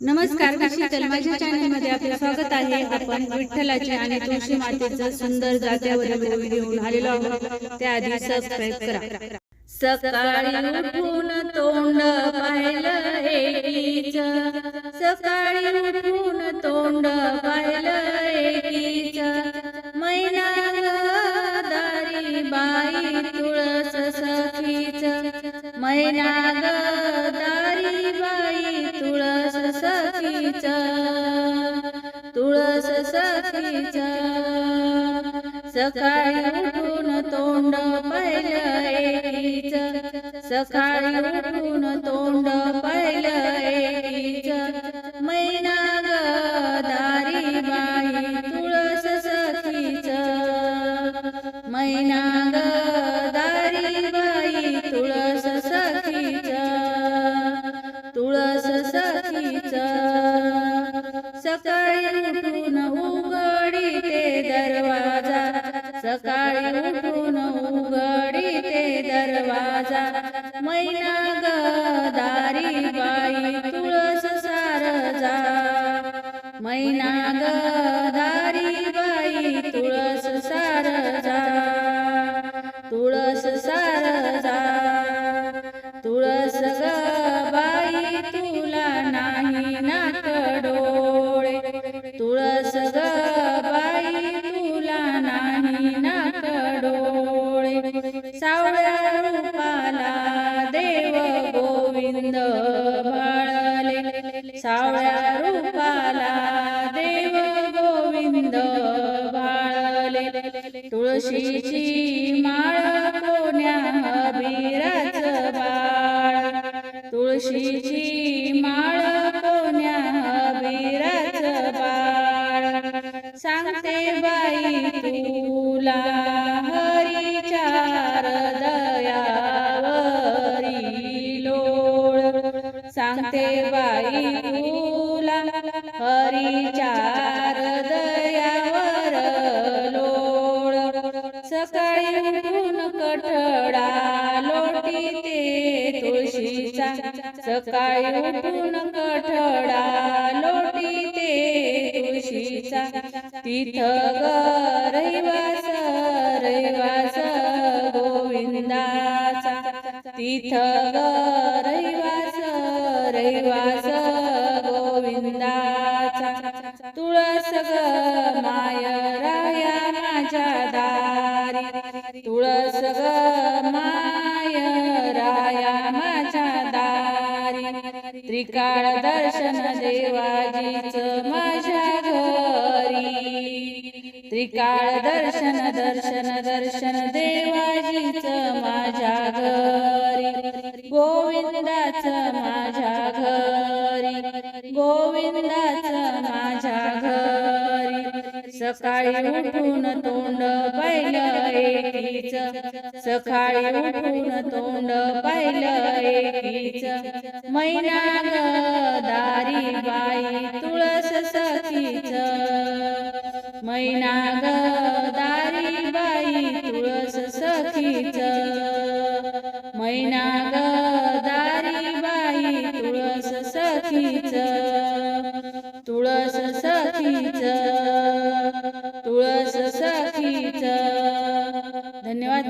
नमस्कार मी शीतल माझ्या चॅनलमध्ये आपले स्वागत आहे. आपण विठ्ठलाचे आणि तुळशी मातेचं सुंदर जात्यावरील व्हिडिओ घेऊन आलेलो आहोत. त्याआधी सबस्क्राईब करा. सकाळी उठून तोंड पाहिलं एकीच सकाळी उठून तोंड पाहिलं एकीच मैना दारी बाई तुळस सखीच. मैना सकाळी उठून तोंड पाहिलं एकीच सकाळी उठून तोंड पाहिलं एकीच मैना दारी बाई तुळस सखीच. मैना दारी बाई तुळस सखीच. तुळस सखीच. सकाळी उठून उघडी ते दरवाजा. सकाळी उठून उघडी ते दरवाजा. मैना गदारी बाई तुळस सारजा मैना गदारी बाई तुळस सारजा सावळ्या रूपाला देव गोविंद बाळले. तुळशीची माळ कोण्या हबीराच बाळ? तुळशीची माळ कोण्या हबीराच बाळ? सांगते बाई तुला सांगते बाई तुला हरिचार दयावर लोळ. सकाळी उठून कठडा लोटी ते तुळशीचा. सकाळी उठून कठडा लोटी ते तुळशीचा. तिथं ग रहिवास रहिवास गोविंदाचा. तिथं ग रहिवास रहिवास गोविंदाचा तुळस ग माय राया माझ्या दारी तुळस ग माय राया माझ्या दारी त्रिकाळ दर्शन देवाजीच माझ्या घरी त्रिकाळ दर्शन दर्शन दर्शन देवाजीच माझ्या घरी गोविंदाच माझ्या घरी. सकाळी उठून तोंड पाहिलं एकीच. सकाळी उठून तोंड पाहिलं एकीच. मैना दारी बाई तुळस सखीच. मैना दारी बाई तुळस सखीच. मैना तुळस सखीच तुळस सखीच धन्यवाद